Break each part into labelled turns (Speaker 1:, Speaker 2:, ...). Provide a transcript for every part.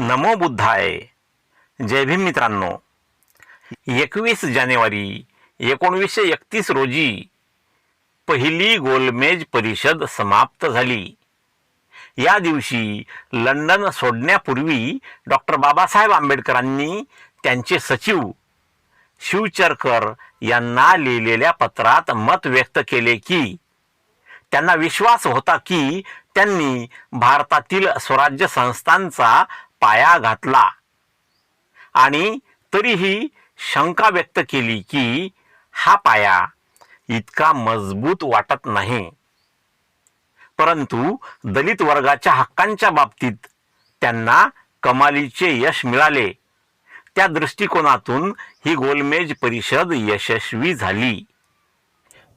Speaker 1: नमो बुद्धाय. जय भीम मित्रांनो. एकवीस जानेवारी एकोणवीसशे एकतीस रोजी पहिली गोलमेज परिषद समाप्त झाली. या दिवशी लंडन सोडण्यापूर्वी डॉक्टर बाबासाहेब आंबेडकरांनी त्यांचे सचिव शिवचरकर यांना लिहिलेल्या पत्रात मत व्यक्त केले की त्यांना विश्वास होता की त्यांनी भारतातील स्वराज्य संस्थांचा पाया घातला. आणि तरीही शंका व्यक्त केली की हा पाया इतका मजबूत वाटत नाही. परंतु दलित वर्गाच्या हक्कांच्या बाबतीत त्यांना कमालीचे यश मिळाले. त्या दृष्टिकोनातून ही गोलमेज परिषद यशस्वी झाली.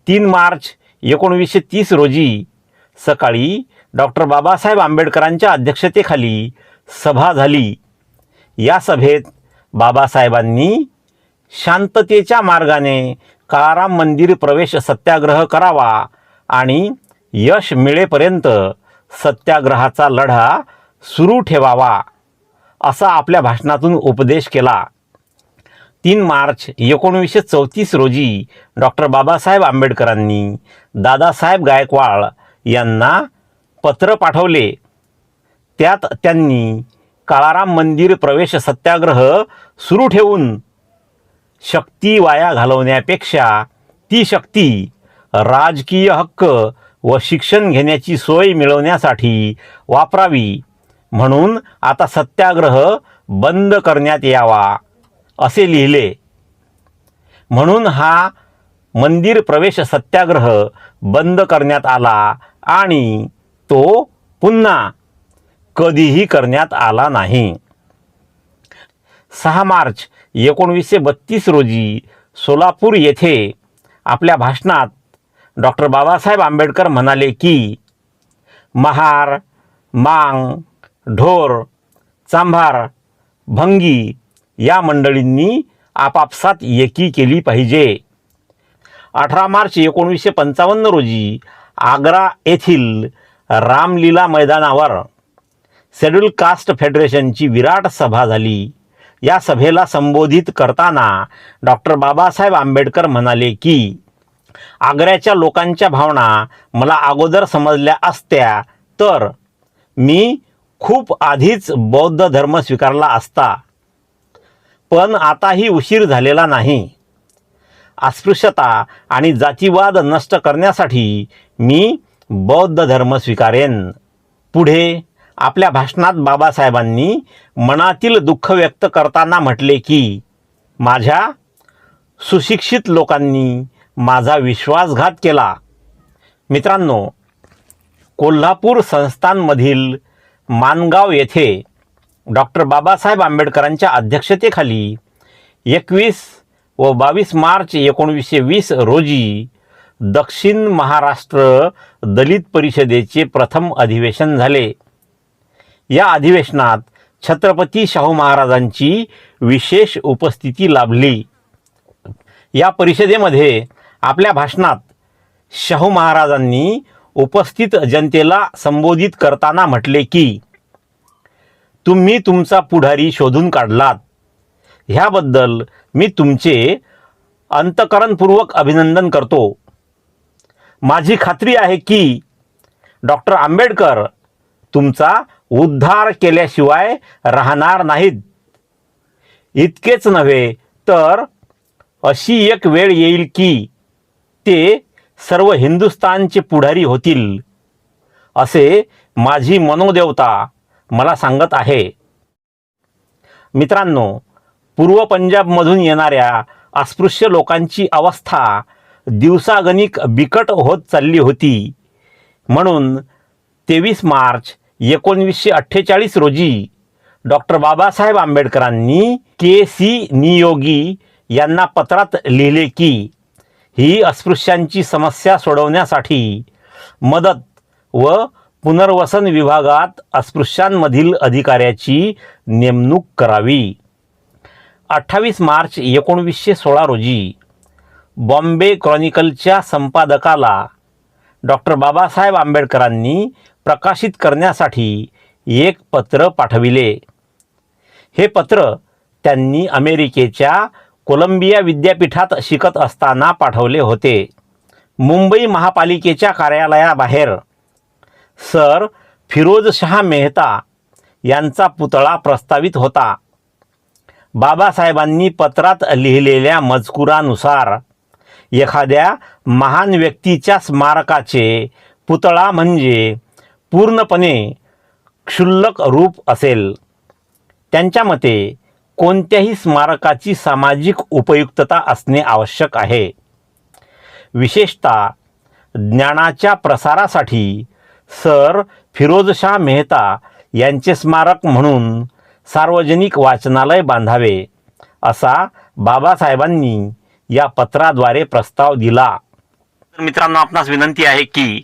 Speaker 1: तीन मार्च एकोणवीसशे तीस रोजी सकाळी डॉक्टर बाबासाहेब आंबेडकरांच्या अध्यक्षतेखाली सभा झाली. या सभेत बाबासाहेबांनी शांततेच्या मार्गाने काळाराम मंदिर प्रवेश सत्याग्रह करावा आणि यश मिळेपर्यंत सत्याग्रहाचा लढा सुरू ठेवावा असा आपल्या भाषणातून उपदेश केला. तीन मार्च एकोणवीसशे चौतीस रोजी डॉक्टर बाबासाहेब आंबेडकरांनी दादासाहेब गायकवाड यांना पत्र पाठवले. त्यात त्यांनी काळाराम मंदिर प्रवेश सत्याग्रह सुरू ठेवून शक्ती वाया घालवण्यापेक्षा ती शक्ती राजकीय हक्क व शिक्षण घेण्याची सोय मिळवण्यासाठी वापरावी. म्हणून आता सत्याग्रह बंद करण्यात यावा असे लिहिले. म्हणून हा मंदिर प्रवेश सत्याग्रह बंद करण्यात आला आणि तो पुन्हा कधीही करण्यात आला नाही. सहा मार्च एकोणवीसशे बत्तीस रोजी सोलापूर येथे आपल्या भाषणात डॉक्टर बाबासाहेब आंबेडकर म्हणाले की महार मांग ढोर चांभार भंगी या मंडळींनी आपापसात एकी केली पाहिजे. अठरा मार्च एकोणीसशे पंचावन्न रोजी आग्रा येथील रामलीला मैदानावर शेड्यूल कास्ट फेडरेशनची विराट सभा झाली. या सभेला संबोधित करताना डॉक्टर बाबासाहेब आंबेडकर म्हणाले की आग्र्याच्या लोकांच्या भावना मला अगोदर समजल्या असत्या तर मी खूप आधीच बौद्ध धर्म स्वीकारला असता. पण आताही उशीर झालेला नाही. अस्पृश्यता आणि जातीवाद नष्ट करण्यासाठी मी बौद्ध धर्म स्वीकारेन. पुढे आपल्या भाषणात बाबासाहेबांनी मनातील दुःख व्यक्त करताना म्हटले की माझ्या सुशिक्षित लोकांनी माझा विश्वासघात केला. मित्रांनो कोल्हापूर संस्थांमधील मानगाव येथे डॉक्टर बाबासाहेब आंबेडकरांच्या अध्यक्षतेखाली एकवीस व बावीस मार्च एकोणवीसशे वीस रोजी दक्षिण महाराष्ट्र दलित परिषदेचे प्रथम अधिवेशन झाले. या अधिवेशनात छत्रपती शाहू महाराजांची विशेष उपस्थिती लाभली. या परिषदेमध्ये आपल्या भाषणात शाहू महाराजांनी उपस्थित जनतेला संबोधित करताना म्हटले की तुम्ही तुमचा पुढारी शोधून काढलात. ह्याबद्दल मी तुमचे अंतकरणपूर्वक अभिनंदन करतो. माझी खात्री आहे की डॉक्टर आंबेडकर तुमचा उद्धार केल्याशिवाय राहणार नाहीत. इतकेच नव्हे तर अशी एक वेळ येईल की ते सर्व हिंदुस्थानचे पुढारी होतील असे माझी मनोदेवता मला सांगत आहे. मित्रांनो पूर्व पंजाबमधून येणाऱ्या अस्पृश्य लोकांची अवस्था दिवसागणिक बिकट होत चालली होती. म्हणून तेवीस मार्च एकोणवीसशे अठ्ठेचाळीस रोजी डॉक्टर बाबासाहेब आंबेडकरांनी के सी नियोगी यांना पत्रात लिहिले की ही अस्पृश्यांची समस्या सोडवण्यासाठी मदत व पुनर्वसन विभागात अस्पृश्यांमधील अधिकाऱ्याची नेमणूक करावी. अठ्ठावीस मार्च एकोणवीसशे सोळा रोजी बॉम्बे क्रॉनिकलच्या संपादकाला डॉक्टर बाबासाहेब आंबेडकरांनी प्रकाशित करण्यासाठी एक पत्र पाठविले. हे पत्र त्यांनी अमेरिकेच्या कोलंबिया विद्यापीठात शिकत असताना पाठवले होते. मुंबई महापालिकेच्या कार्यालयाबाहेर सर फिरोज शहा मेहता यांचा पुतळा प्रस्तावित होता. बाबासाहेबांनी पत्रात लिहिलेल्या मजकुरानुसार एखाद्या महान व्यक्तीच्या स्मारकाचे पुतळा म्हणजे पूर्णपणे क्षुल्लक रूप असेल. त्यांच्या मते कोणत्याही स्मारकाची सामाजिक उपयुक्तता असणे आवश्यक आहे. विशेषतः ज्ञानाच्या प्रसारासाठी सर फिरोजशाह मेहता यांचे स्मारक म्हणून सार्वजनिक वाचनालय बांधावे असा बाबासाहेबांनी या पत्राद्वारे प्रस्ताव दिला. मित्रांनो आपणास विनंती आहे की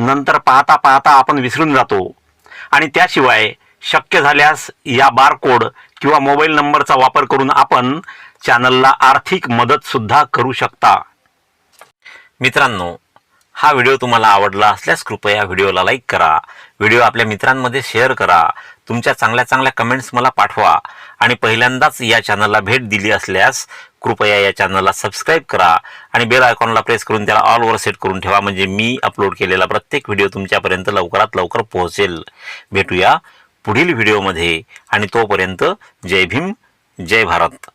Speaker 1: नंतर पाहता पाहता आपण विसरून जातो. आणि त्याशिवाय शक्य झाल्यास या बारकोड किंवा मोबाईल नंबरचा वापर करून आपण चॅनलला आर्थिक मदत सुद्धा करू शकता. मित्रांनो हा व्हिडिओ तुम्हाला आवडला असल्यास कृपया व्हिडिओला लाईक करा. व्हिडिओ आपल्या मित्रांमध्ये शेअर करा. तुमच्या चांगल्या चांगल्या कमेंट्स मला पाठवा. आणि पहिल्यांदाच या चॅनलला भेट दिली असल्यास कृपया या चॅनलला सबस्क्राईब करा. आणि बेल आयकॉनला प्रेस करून त्याला ऑलवर सेट करून ठेवा. म्हणजे मी अपलोड केलेला प्रत्येक व्हिडिओ तुमच्यापर्यंत लवकरात लवकर पोहोचेल. भेटूया पुढील व्हिडिओमध्ये आणि तोपर्यंत जय भीम जय भारत.